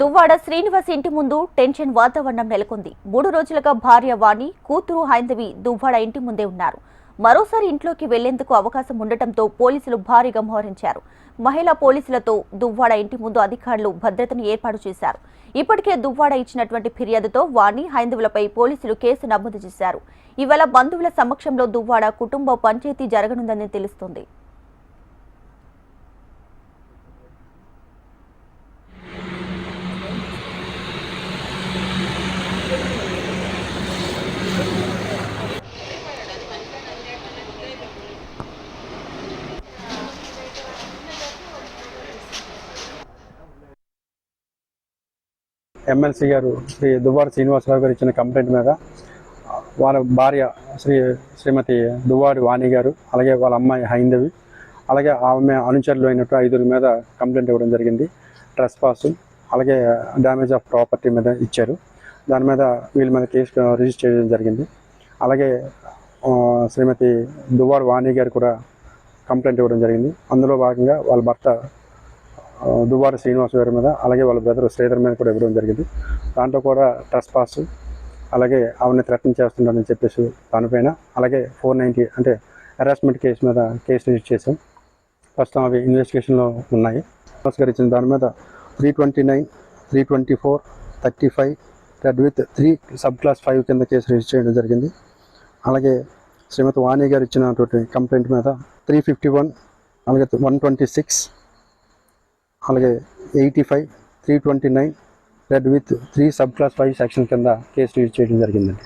దువ్వాడ శ్రీనివాస్ ఇంటి ముందు టెన్షన్ వాతావరణం నెలకొంది. మూడు రోజులుగా భార్య వాణి కూతురు హైందవి దువ్వాడ ఇంటి ముందే ఉన్నారు. మరోసారి ఇంట్లోకి వెళ్ళేందుకు అవకాశం ఉండటంతో పోలీసులు భారీగా మోహరించారు. మహిళా పోలీసులతో దువ్వాడ ఇంటి ముందు అధికారులు భద్రతను ఏర్పాటు చేశారు. ఇప్పటికే దువ్వాడ ఇచ్చినటువంటి ఫిర్యాదుతో వాణి హైందవులపై పోలీసులు కేసు నమోదు చేశారు. ఇవాళ బంధువుల సమక్షంలో దువ్వాడ కుటుంబ పంచాయతీ జరగనుందని తెలుస్తోంది. ఎమ్మెల్సీ గారు శ్రీ దువ్వాడ శ్రీనివాసరావు గారు ఇచ్చిన కంప్లైంట్ మీద వాళ్ళ భార్య శ్రీ శ్రీమతి దువ్వాడి వాణి గారు అలాగే వాళ్ళ అమ్మాయి హైందవి అలాగే ఆమె అనుచరులు అయినట్టు ఐదుగురి మీద కంప్లైంట్ ఇవ్వడం జరిగింది. ట్రెస్ పాస్ అలాగే డ్యామేజ్ ఆఫ్ ప్రాపర్టీ మీద ఇచ్చారు. దాని మీద వీళ్ళ మీద కేసు రిజిస్టర్ చేయడం జరిగింది. అలాగే శ్రీమతి దువ్వాడ వాణి గారు కూడా కంప్లైంట్ ఇవ్వడం జరిగింది. అందులో భాగంగా వాళ్ళ భర్త దువారు దువ్వాడ శ్రీనివాస్ గారి మీద అలాగే వాళ్ళ బ్రదర్ శ్రీధర్ మీద కూడా ఇవ్వడం జరిగింది. దాంట్లో కూడా ట్రస్ పాస్ అలాగే ఆవిడని థ్రెటన్ చేస్తున్నాడని చెప్పేసి దానిపైన అలాగే ఫోర్ నైంటీ అంటే హెరాస్మెంట్ కేసు మీద కేసు రిజిస్టర్ చేసాం ప్రస్తుతం అవి ఇన్వెస్టిగేషన్లో ఉన్నాయి. గారు ఇచ్చిన దాని మీద three twenty nine three twenty four thirty five read with three sub clause five కింద కేసు రిజిస్టర్ చేయడం జరిగింది. అలాగే శ్రీమతి వాణి గారు ఇచ్చినటువంటి కంప్లైంట్ మీద త్రీ ఫిఫ్టీ వన్ అలాగే వన్ ట్వంటీ సిక్స్ అలాగే eighty five three twenty nine read with three sub clause five section కింద case register చేయడం జరిగిందండి.